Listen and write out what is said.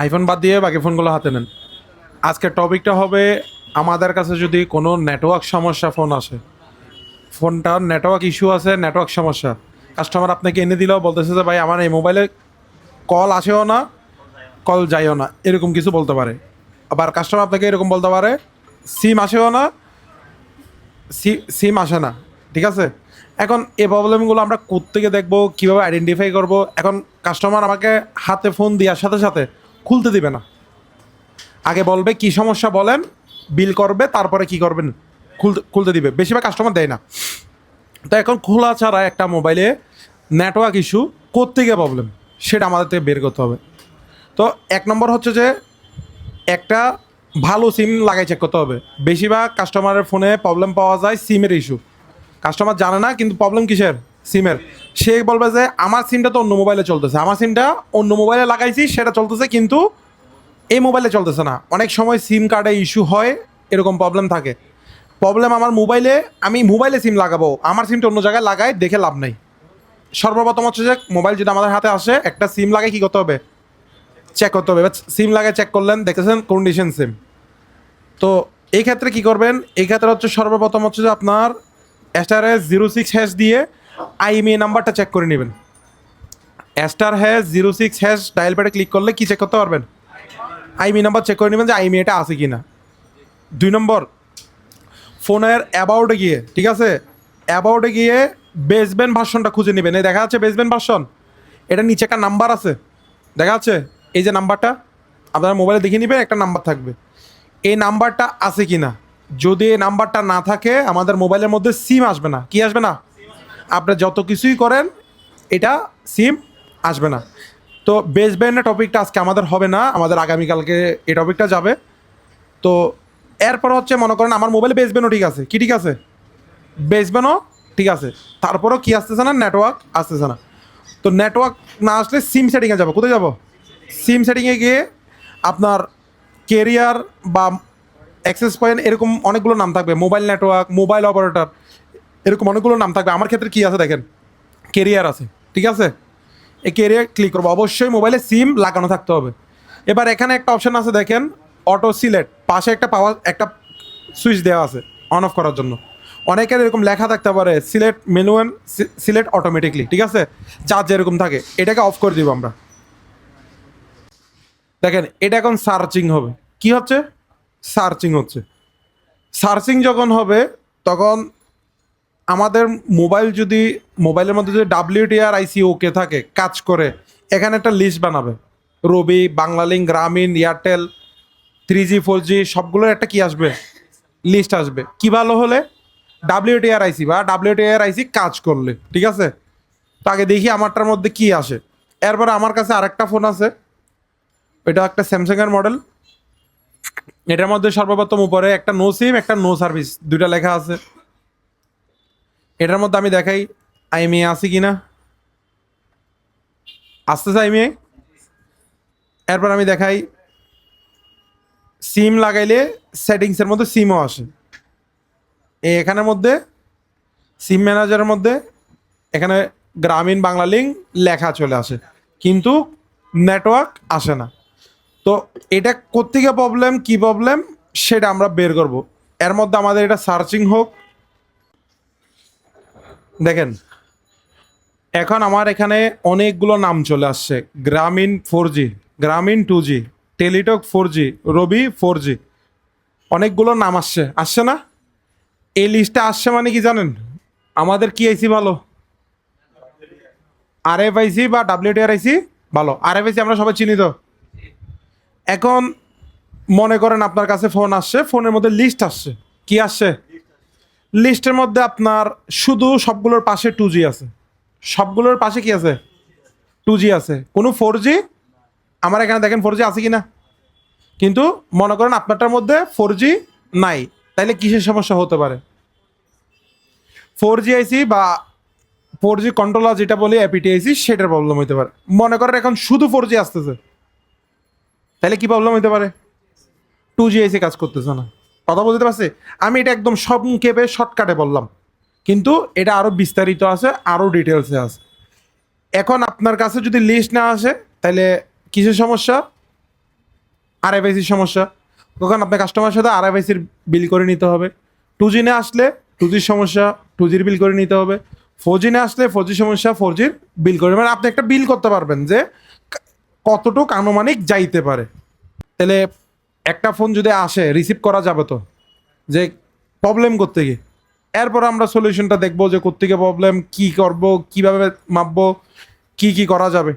IPhone বাদ দিয়ে বাকি ফোনগুলো হাতে নেন। আজকের টপিকটা হবে আমাদের কাছে যদি কোনো নেটওয়ার্ক সমস্যা ফোন আসে। ফোনটার নেটওয়ার্ক ইস্যু আছে নেটওয়ার্ক সমস্যা। কাস্টমার আপনাকে এনে দিলেও বলতেছে যে, ভাই, আমার এই মোবাইলে কল আসেও না কল যাইও না। এরকম কিছু বলতে পারে। আবার কাস্টমার আপনাকে এরকম বলতে পারে সিম আসেও না সিম আসে না। ঠিক আছে? এখন এই প্রবলেমগুলো আমরা কোত্থেকে দেখব, কীভাবে আইডেন্টিফাই করব? এখন কাস্টমার আমাকে হাতে ফোন দেওয়ার সাথে সাথে খুলতে দিবে না। আগে বলবে কি সমস্যা বলেন বিল করবে, তারপরে কি করবেন খুলতে খুলতে দিবে। বেশিরভাগ কাস্টমার দেয় না। তো এখন খোলা ছাড়া একটা মোবাইলে নেটওয়ার্ক ইস্যু করতে গিয়ে প্রবলেম সেটা আমাদের থেকে বের করতে হবে। তো এক নম্বর হচ্ছে যে, একটা ভালো সিম লাগাই চেক করতে হবে। বেশিরভাগ কাস্টমারের ফোনে প্রবলেম পাওয়া যায় সিমের ইস্যু কাস্টমার জানে না, কিন্তু প্রবলেম কিসের? সিমের। সে বলবে যে, আমার সিমটা তো অন্য মোবাইলে চলতেছে। আমার সিমটা অন্য মোবাইলে লাগাইছি, সেটা চলতেছে, কিন্তু এই মোবাইলে চলতেছে না। অনেক সময় সিম কার্ডে ইস্যু হয়, এরকম প্রবলেম থাকে। প্রবলেম আমার মোবাইলে আমি মোবাইলে সিম লাগাবো। আমার সিমটা অন্য জায়গায় লাগাই দেখে লাভ নেই। সর্বপ্রথম হচ্ছে যে মোবাইল যদি আমাদের হাতে আসে, একটা সিম লাগাই কী করতে হবে? চেক করতে হবে। সিম লাগে চেক করলেন দেখেছেন কন্ডিশন সিম তো এই ক্ষেত্রে কি করবেন? এই ক্ষেত্রে হচ্ছে সর্বপ্রথম হচ্ছে যে আপনার হ্যাশ জিরো সিক্স হ্যাশ দিয়ে আইএমএ নাম্বারটা চেক করে নেবেন। Star hash zero six hash dial প্যাডে ক্লিক করলে কি চেক করতে পারবেন? আইএমএ নাম্বার চেক করে নেবেন যে আইএমএটা আছে কি না দুই নম্বর ফোনের অ্যাবাউটে গিয়ে, ঠিক আছে? অ্যাবাউটে গিয়ে বেসবেন ভার্সনটা খুঁজে নেবেন। এই দেখা যাচ্ছে বেসবেন ভার্সন এটা নিচে একটা নাম্বার আছে। দেখা যাচ্ছে? এই যে নাম্বারটা আপনারা মোবাইলে দেখে নেবেন একটা নাম্বার থাকবে। এই নাম্বারটা আছে কি না যদি এই নাম্বারটা না থাকে, আমাদের মোবাইলের মধ্যে সিম আসবে না। কি আসবে না? আপনি যত কিছুই করেন, এটা সিম আসবে না। তো বেস ব্যান্ডের টপিকটা আজকে আমাদের হবে না, আমাদের আগামীকালকে এই টপিকটা যাবে। তো এরপর হচ্ছে মনে করেন আমার মোবাইলে বেস ব্যান্ডও ঠিক আছে। কি ঠিক আছে? বেস ব্যান্ডও ঠিক আছে। তারপরও কি আসতেছে না? নেটওয়ার্ক আসতেছে না। তো নেটওয়ার্ক না আসলে সিম সেটিংয়ে যাব। কোথায় যাব? সিম সেটিংয়ে গিয়ে আপনার কেরিয়ার বা অ্যাক্সেস পয়েন্ট এরকম অনেকগুলো নাম থাকবে। মোবাইল নেটওয়ার্ক মোবাইল অপারেটর এরকম অনেকগুলো নাম থাকবে। আমার ক্ষেত্রে কী আছে দেখেন? কেরিয়ার আছে, ঠিক আছে? এই কেরিয়ার ক্লিক করব। অবশ্যই মোবাইলে সিম লাগানো থাকতে হবে। এবার এখানে একটা অপশন আছে দেখেন অটো সিলেট পাশে একটা পাওয়ার একটা সুইচ দেওয়া আছে অন অফ করার জন্য। অনেকের এরকম লেখা থাকতে পারে সিলেক্ট মেনুয়ান সিলেট অটোমেটিকলি ঠিক আছে? চার্জ যেরকম থাকে, এটাকে অফ করে দিব আমরা। দেখেন, এটা এখন সার্চিং হবে। কি হচ্ছে? সার্চিং হচ্ছে। সার্চিং যখন হবে, তখন আমাদের মোবাইল যদি, মোবাইলের মধ্যে যদি ডাব্লিউটিআর আইসি ওকে থাকে, কাজ করে, এখানে একটা লিস্ট বানাবে। Robi Banglalink Grameen Airtel three G four G সবগুলোর একটা কি আসবে? লিস্ট আসবে। কি ভালো হলে? ডাব্লিউটিআর আইসি বা ডাব্লিউটিআর আইসি কাজ করলে, ঠিক আছে? তো আগে দেখি আমারটার মধ্যে কি আসে। এরপরে আমার কাছে আরেকটা ফোন আছে। এটা একটা স্যামসাংয়ের মডেল এটার মধ্যে সর্বপ্রথম উপরে একটা নো সিম একটা নো সার্ভিস দুইটা লেখা আছে। এটার মধ্যে আমি দেখাই আইএমএ আছে কি না আসতেছে আইএমএ এরপর আমি দেখাই, সিম লাগাইলে সেটিংসের মধ্যে সিমও আসে। এখানের মধ্যে, সিম ম্যানেজারের মধ্যে, এখানে গ্রামীণ বাংলা লিঙ্ক লেখা চলে আসে। কিন্তু নেটওয়ার্ক আসে না। তো এটা কোত্থেকে প্রবলেম কি প্রবলেম সেটা আমরা বের করব। এর মধ্যে আমাদের এটা সার্চিং হোক দেখেন, এখন আমার এখানে অনেকগুলো নাম চলে আসছে। Grameen four G Grameen two G Teletalk four G Robi four G অনেকগুলো নাম আসছে। আসছে না? এই লিস্টে আসছে মানে কি জানেন? আমাদের কি আইসি ভালো? আর এফ আইসি বা ডাব্লিউটিআর আইসি ভালো। আর এফ আইসি আমরা সবাই চিনি তো? এখন মনে করেন আপনার কাছে ফোন আসছে ফোনের মধ্যে লিস্ট আসছে। কি আসছে? লিস্টের মধ্যে আপনার শুধু সবগুলোর পাশে টু জি আছে। সবগুলোর পাশে কি আছে? টু জি আছে। কোনো ফোর জি আমার এখানে দেখেন ফোর জি আছে কি না কিন্তু মনে করেন আপনারটার মধ্যে ফোর জি নাই। তাইলে কিসের সমস্যা হতে পারে? ফোর জি আইসি বা ফোর জি কন্ট্রোলার যেটা বলি অ্যাপিটি আইসি সেটার প্রবলেম হতে পারে। মনে করেন এখন শুধু ফোর জি আসতেছে। তাহলে কি প্রবলেম হতে পারে? টু জি আইসি কাজ করতেছে না। কথা বলতে পারছি? আমি এটা একদম সব সংক্ষেপে শর্টকাটে বললাম। কিন্তু এটা আরও বিস্তারিত আছে আরও ডিটেলসে আছে। এখন আপনার কাছে যদি লিস্ট না আসে, তাহলে কিসের সমস্যা? আরআইএফআইসির সমস্যা। তখন আপনার কাস্টমারের সাথে আরআইএফআইসির বিল করে নিতে হবে। টু জি না আসলে টু জির সমস্যা টু জির বিল করে নিতে হবে। ফোর জিনে আসলে ফোর জি সমস্যা ফোর জির বিল করে মানে আপনি একটা বিল করতে পারবেন যে কতটুক আনুমানিক যাইতে পারে। তাহলে একটা ফোন যদি আসে রিসিভ করা যাবে তো? যে প্রবলেম করতে গিয়ে এরপর আমরা সলিউশনটা দেখব যে কোত্থেকে প্রবলেম কি করব, কীভাবে মাপবো, কি কি করা যাবে।